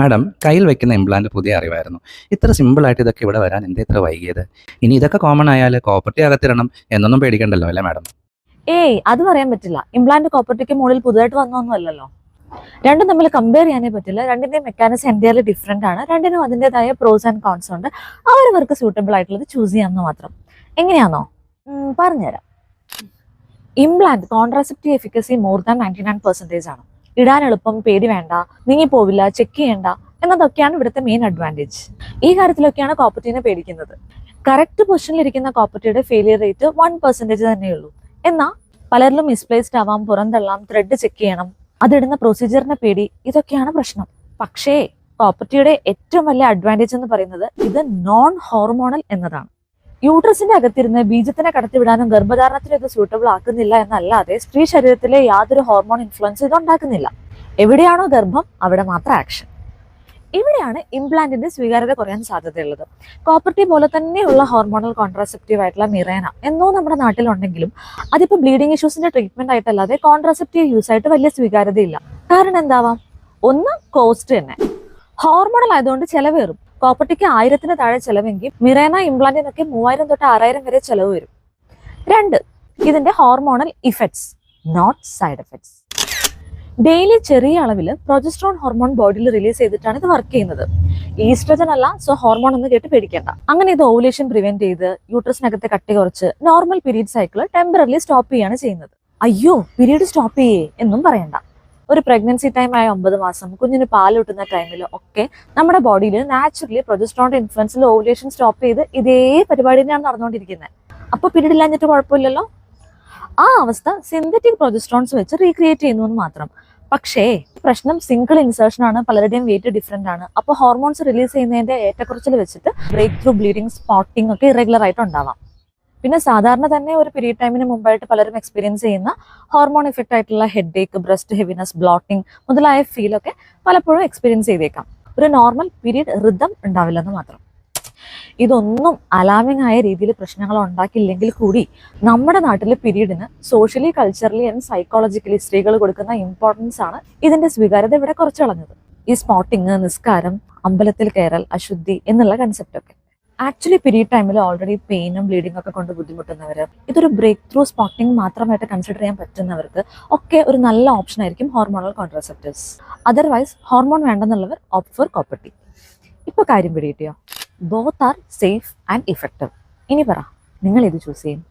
Madam കയ്യിൽ വെക്കുന്ന implant പുതിയ അറിവായിരുന്നു. ഇത്ര സിമ്പിളായിട്ട് ഇതൊക്കെ ഇവിടെ വരാൻ എന്താ ഇത്ര വൈകിയത്? ഇനി ഇതൊക്കെ കോമൺ ആയാൽ കോപ്പർട്ടി അകത്തിരണം എന്നൊന്നും പേടിക്കണ്ടല്ലോ അല്ലേ മാഡം? ഏയ് അത് പറയാൻ പറ്റില്ല. ഇംപ്ലാന്റ് കോപ്പർട്ടിക്ക് മുകളിൽ പുതുതായിട്ട് വന്നൊന്നും അല്ലല്ലോ. രണ്ടും തമ്മിൽ കമ്പയർ ചെയ്യാനേ പറ്റില്ല. രണ്ടിന്റെയും മെക്കാനിസം എന്റയർലി ഡിഫറെന്റ് ആണ്. രണ്ടിനും അതിന്റെതായ പ്രോസ് ആൻഡ് കോൺസ് ഉണ്ട്. അവരവർക്ക് സൂട്ടബിൾ ആയിട്ടുള്ളത് ചൂസ് ചെയ്യാമെന്ന് മാത്രം. എങ്ങനെയാണോ പറഞ്ഞുതരാം. Implant contraceptive efficacy more than ninety nine percentage ആണ്. ഇടാൻ എളുപ്പം പേടി വേണ്ട നീങ്ങി പോവില്ല ചെക്ക് ചെയ്യണ്ട എന്നതൊക്കെയാണ് ഇവിടുത്തെ മെയിൻ അഡ്വാന്റേജ് ഈ കാര്യത്തിലൊക്കെയാണ് കോപ്പർട്ടീനെ പേടിക്കുന്നത്. കറക്റ്റ് പൊസിഷനിൽ ഇരിക്കുന്ന കോപ്പർട്ടിയുടെ ഫെയിലിയർ റേറ്റ് വൺ പെർസെന്റേജ് തന്നെയുള്ളൂ എന്നാൽ പലരിലും മിസ്പ്ലേസ്ഡ് ആവാം പുറന്തള്ളാം ത്രെഡ് ചെക്ക് ചെയ്യണം അതിടുന്ന പ്രൊസീജിയറിനെ പേടി ഇതൊക്കെയാണ് പ്രശ്നം. പക്ഷേ കോപ്പർട്ടിയുടെ ഏറ്റവും വലിയ അഡ്വാന്റേജ് എന്ന് പറയുന്നത് ഇത് നോൺ ഹോർമോണൽ എന്നതാണ്. യൂട്രസിന്റെ അകത്തിരുന്ന് ബീജത്തിനെ കടത്തിവിടാനും ഗർഭധാരണത്തിന് ഇത് സൂട്ടബിൾ ആക്കുന്നില്ല എന്നല്ലാതെ സ്ത്രീ ശരീരത്തിലെ യാതൊരു ഹോർമോൺ ഇൻഫ്ലുവൻസ് ഇത് ഉണ്ടാക്കുന്നില്ല. എവിടെയാണോ ഗർഭം അവിടെ മാത്രം ആക്ഷൻ ഇവിടെയാണ് ഇംപ്ലാന്റിന്റെ സ്വീകാര്യത കുറയാൻ സാധ്യതയുള്ളത്. കോപ്പർട്ടി പോലെ തന്നെയുള്ള ഹോർമോണൽ കോൺട്രാസെപ്റ്റീവ് ആയിട്ടുള്ള മിറേന എന്നോ നമ്മുടെ നാട്ടിലുണ്ടെങ്കിലും അതിപ്പോൾ ബ്ലീഡിംഗ് ഇഷ്യൂസിന്റെ ട്രീറ്റ്മെന്റ് ആയിട്ടല്ലാതെ കോൺട്രാസെപ്റ്റീവ് യൂസ് ആയിട്ട് വലിയ സ്വീകാര്യതയില്ല. കാരണം എന്താവാം? ഒന്ന് കോസ്റ്റ് തന്നെ. ഹോർമോണൽ ആയതുകൊണ്ട് ചെലവേറും. കോപ്പർട്ടിക്ക് ആയിരത്തിന് താഴെ ചെലവെങ്കിൽ മിറേന ഇംപ്ലാന്റിനൊക്കെ മൂവായിരം തൊട്ട് ആറായിരം വരെ ചെലവ് വരും. രണ്ട് ഇതിന്റെ hormonal effects not side effects daily ചെറിയ അളവിൽ പ്രൊജസ്ട്രോൺ ഹോർമോൺ ബോഡിയിൽ റിലീസ് ചെയ്തിട്ടാണ് ഇത് വർക്ക് ചെയ്യുന്നത്. ഈസ്ട്രജൻ അല്ല സോ ഹോർമോൺ എന്ന് കേട്ട് പേടിക്കേണ്ട. അങ്ങനെ ഇത് ഓവുലേഷൻ പ്രിവെന്റ് ചെയ്ത് യൂട്രസിനകത്തെ കട്ടി കുറച്ച് normal period cycle temporary stop ചെയ്യാണ് ചെയ്യുന്നത്. അയ്യോ പീരീഡ് സ്റ്റോപ്പ് ചെയ്യേ എന്നും പറയണ്ട. ഒരു പ്രഗ്നൻസി ടൈം ആയ ഒമ്പത് മാസം കുഞ്ഞിന് പാൽ കിട്ടുന്ന ടൈമിൽ ഒക്കെ നമ്മുടെ ബോഡിയിൽ നാച്ചുറലി പ്രൊജസ്ട്രോണിന്റെ ഇൻഫ്ലുവൻസിൽ ഓവുലേഷൻ സ്റ്റോപ്പ് ചെയ്ത് ഇതേ പരിപാടി തന്നെയാണ് നടന്നുകൊണ്ടിരിക്കുന്നത്. അപ്പോൾ പിന്നീട് ഇല്ലാഞ്ഞിട്ട് കുഴപ്പമില്ലല്ലോ? ആ അവസ്ഥ സിന്തറ്റിക് പ്രൊജസ്ട്രോൺസ് വെച്ച് റീക്രിയേറ്റ് ചെയ്യുന്നു എന്ന് മാത്രം. പക്ഷേ പ്രശ്നം സിംഗിൾ ഇൻസേർഷൻ ആണ് പലരുടെയും വെയിറ്റ് ഡിഫറെന്റ് ആണ്. അപ്പോൾ ഹോർമോൺസ് റിലീസ് ചെയ്യുന്നതിന്റെ ഏറ്റക്കുറച്ചിൽ വെച്ചിട്ട് ബ്രേക്ക് ത്രൂ ബ്ലീഡിങ് സ്പോട്ടിംഗ് ഒക്കെ ഇറഗുലർ ആയിട്ട് ഉണ്ടാവാം. പിന്നെ സാധാരണ തന്നെ ഒരു പീരീഡ് ടൈമിന് മുമ്പായിട്ട് പലരും എക്സ്പീരിയൻസ് ചെയ്യുന്ന ഹോർമോൺ ഇഫക്റ്റ് ആയിട്ടുള്ള headache breast heaviness bloating മുതലായ ഫീലൊക്കെ പലപ്പോഴും എക്സ്പീരിയൻസ് ചെയ്തേക്കാം. ഒരു നോർമൽ പീരീഡ് റിതം ഉണ്ടാവില്ലെന്ന് മാത്രം. ഇതൊന്നും അലാമിംഗ് ആയ രീതിയിൽ പ്രശ്നങ്ങൾ ഉണ്ടാക്കില്ലെങ്കിൽ കൂടി നമ്മുടെ നാട്ടിലെ പീരീഡിന് സോഷ്യലി കൾച്ചറലി ആൻഡ് സൈക്കോളജിക്കലി സ്ത്രീകൾ കൊടുക്കുന്ന ഇമ്പോർട്ടൻസ് ആണ് ഇതിന്റെ സ്വീകാര്യത ഇവിടെ കുറച്ചളഞ്ഞത് ഈ സ്പോട്ടിങ് നിസ്കാരം അമ്പലത്തിൽ കയറൽ അശുദ്ധി എന്നുള്ള കൺസെപ്റ്റ് ഒക്കെ. ആക്ച്വലി പീരീഡ് ടൈമിൽ ഓൾറെഡി പെയിനും ബ്ലീഡിംഗ് ഒക്കെ കൊണ്ട് ബുദ്ധിമുട്ടുന്നവർ ഇതൊരു ബ്രേക്ക് ത്രൂ സ്പോട്ടിംഗ് മാത്രമായിട്ട് കൺസിഡർ ചെയ്യാൻ പറ്റുന്നവർക്ക് ഒക്കെ ഒരു നല്ല ഓപ്ഷൻ ആയിരിക്കും ഹോർമോണൽ കോൺട്രസെപ്റ്റീവ്സ് അതർവൈസ് ഹോർമോൺ വേണ്ടെന്നുള്ളവർ ഓപ്റ്റ് ഫോർ കോപ്പർട്ടി ഇപ്പൊ കാര്യം പിടിയിട്ടിയോ both are safe and effective ഇനി പറ നിങ്ങൾ ഇത് ചൂസ് ചെയ്യും?